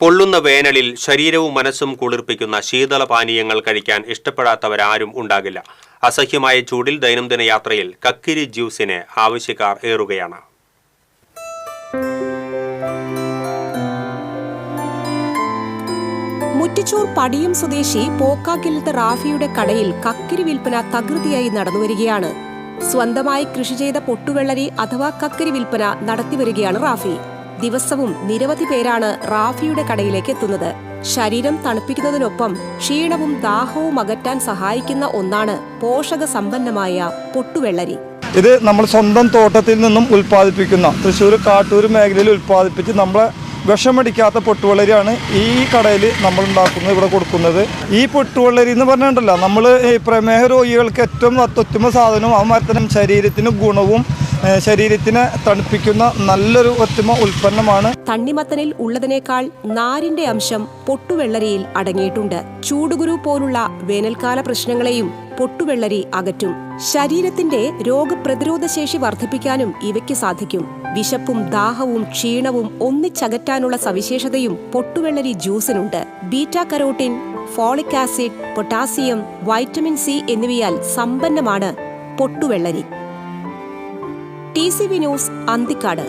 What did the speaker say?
പൊള്ളുന്ന വേനലിൽ ശരീരവും മനസ്സും കുളിർപ്പിക്കുന്ന ശീതള പാനീയങ്ങൾ കഴിക്കാൻ ഇഷ്ടപ്പെടാത്തവരാരും ഉണ്ടാകില്ല. അസഹ്യമായ ചൂടിൽ ദൈനംദിന യാത്രയിൽ കക്കിരി ജ്യൂസിന് ആവശ്യക്കാർ ഏറുകയാണ്. മുറ്റിച്ചൂർ പടിയും സ്വദേശി പോക്കാക്കിലത്തെ റാഫിയുടെ കടയിൽ കക്കിരി വിൽപ്പന തകൃതിയായി നടന്നുവരികയാണ്. സ്വന്തമായി കൃഷി ചെയ്ത പൊട്ടുവെള്ളരി അഥവാ കക്കിരി വിൽപ്പന നടത്തിവരികയാണ് റാഫി. ദിവസവും നിരവധി പേരാണ് റാഫിയുടെ കടയിലേക്ക് എത്തുന്നത്. ശരീരം തണുപ്പിക്കുന്നതിനൊപ്പം ക്ഷീണവും ദാഹവും അകറ്റാൻ സഹായിക്കുന്ന ഒന്നാണ് പോഷക സമ്പന്നമായ പൊട്ടുവെള്ളരി. ഇത് നമ്മൾ സ്വന്തം തോട്ടത്തിൽ നിന്നും ഉൽപ്പാദിപ്പിക്കുന്ന തൃശ്ശൂർ കാട്ടൂർ മേഖലയിൽ ഉൽപ്പാദിപ്പിച്ച് നമ്മളെ വിഷമടിക്കാത്ത പൊട്ടുവെള്ളരിയാണ് ഈ കടയിൽ നമ്മൾ ഉണ്ടാക്കുന്നത് ഇവിടെ കൊടുക്കുന്നത്. ഈ പൊട്ടുവെള്ളരി എന്ന് പറഞ്ഞിട്ടുണ്ടല്ലോ നമ്മൾ ഈ പ്രമേഹ രോഗികൾക്ക് ഏറ്റവും അത്യുത്തമ സാധനവും ആ ശരീരത്തിന് ഗുണവും ശരീരത്തിനെ തണുപ്പിക്കുന്ന നല്ലൊരു ഉത്തമ ഉൽപ്പന്നമാണ് തണ്ണിമത്തനിൽ ഉള്ളതിനേക്കാൾ നാരിന്റെ അംശം പൊട്ടുവെള്ളരിയിൽ അടങ്ങിയിട്ടുണ്ട്. ചൂടുകുരു പോലുള്ള വേനൽക്കാല പ്രശ്നങ്ങളെയും പൊട്ടുവെള്ളരി അകറ്റും. ശരീരത്തിന്റെ രോഗപ്രതിരോധ ശേഷി വർദ്ധിപ്പിക്കാനും ഇവയ്ക്ക് സാധിക്കും. വിശപ്പും ദാഹവും ക്ഷീണവും ഒന്നിച്ചകറ്റാനുള്ള സവിശേഷതയും പൊട്ടുവെള്ളരി ജ്യൂസിനുണ്ട്. Beta carotene folic acid potassium vitamin C എന്നിവയാൽ സമ്പന്നമാണ് പൊട്ടുവെള്ളരി. T C V news Anthikad